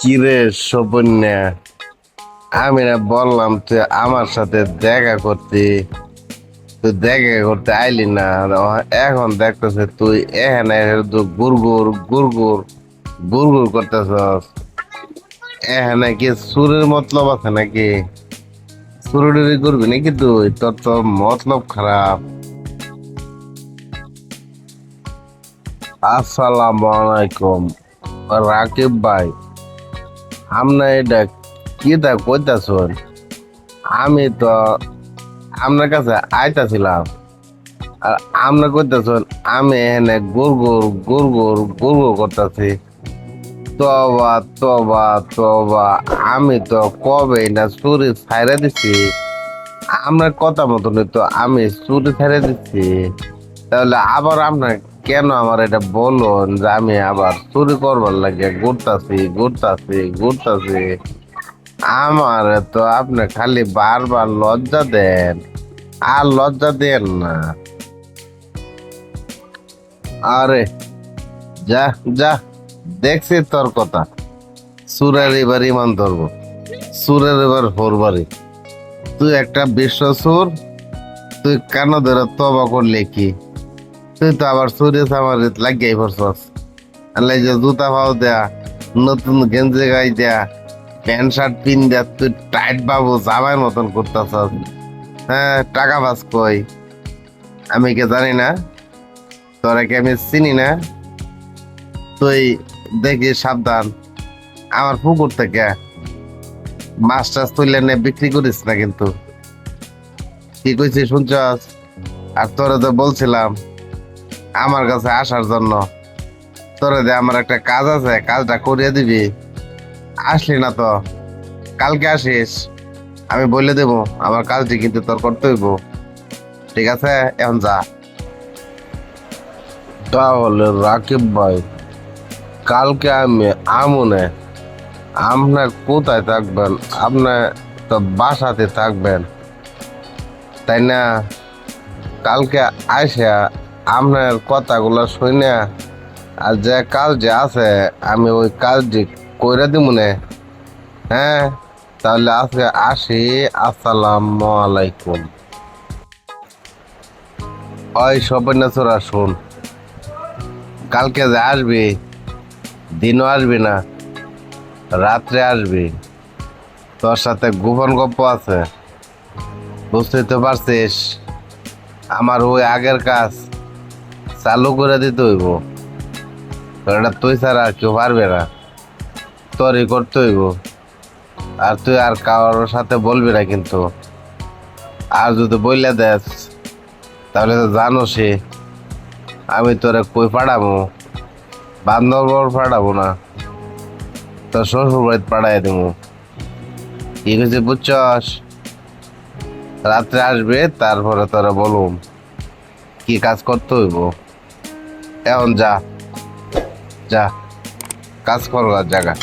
কিরে সপন্যা আমি না বললাম তুই আমার সাথে দেখা করতে। তুই দেখা করতে আইলি না এখন দেখতেছে তুই এখানে শুধু গুরগুর গুরগুর গুরগুর করতেছস। এখানে কি সুরের মতলব আছে নাকি? সুরুডুরি করবি নাকি তুই? তোর তো মতলব খারাপ। আসসালামু আলাইকুম, রাকিব ভাই। আমরা এটা কি তা কইতাছুন? আমি তো আপনার কাছে আইতাছিলাম। আর আমরা কইতাছুন, আমি এখানে গুরগুর গুরগুর গুরগুর করতেছি। তবা তবা তবা, আমি তো কবে না চুরি ছাইরা দিছি। আপনার কথা মতন তো আমি চুরি ছাইরা দিচ্ছি তাহলে আবার আপনার কেন আমার এটা বলুন যে আমি আবার চুরি করবার লাগে? ঘুরতাছি ঘুরতাছি ঘুরতাছি। আমার তো আপনি খালি বারবার লজ্জা দেন। আর লজ্জা দেন না। আরে, যা যা, দেখছি তোর কথা। সুরের এবার ইমান ধরবো। সুরের এবার হরবারি তুই একটা বিশ্ব সুর, তুই কেন ধরে তবা করলে কি? তুই তো আবার সুরে আমার লাগিয়ে পড়ছস আল্লাহ যে জুতা পাও দেয়া, নতুন গেঞ্জি গাই দেয়া, প্যান্ট শার্ট পিন দেয়া, তুই টাইট বাবু জামাইয়ের মতন করতেছস। হ্যাঁ টাকা বাস কই? আমি কে জানি না। তোরা কি আমি চিনি না? তুই দেখি সাবধান। আমার পুকুর থেকে মাছ টাছ তুলে নে বিক্রি করিস না কিন্তু। কি কইছিস শুনছস? আর তোরা তো বলছিলাম আমার কাছে আসার জন্য। তোরে যে আমার একটা কাজ আছে, কাজটা করিয়ে দিবি। আসলি না তো। কালকে আসিস, আমি বলে দেব, আমার কাজটি কিন্তু তোর করতে হইব। ঠিক আছে? এখন যা। তাহলে রাকিব ভাই, কালকে আমি আমনে আপনার কোথায় থাকবেন? আপনার তো বাসাতে থাকবেন। তাই না? কালকে আইসা আপনার কথাগুলো শুনে আর যে কাজ যে আছে, আমি ওই কাজটি কইরা দিব না। হ্যাঁ তাহলে আজকে আসি। আসসালামু আলাইকুম। ওই সবেন্যাচরা শুন। কালকে যে আসবি, দিনও আসবি না, রাত্রে আসবি। তোর সাথে গোপন গপ্প আছে। বুঝতেই তো পারছিস, আমার ওই আগের কাজ চালু করে দিতে হইব। এটা তুই ছাড়া কেউ পারবে না। তোরই করতে হইব। আর তুই আর কারোর সাথে বলবি না কিন্তু। আর যদি বললে দেস, তাহলে তো জানো সে, আমি তোরে কই পাঠাবো? বান্ধবর পাঠাবো না। তোর শ্বশুর বাড়িতে পাঠাই দেবো কি হয়েছে বুঝছস? রাত্রে আসবে, তারপরে তোরা বলুম কি কাজ করতে হইব? এখন যা যা কাজ করবার জায়গা।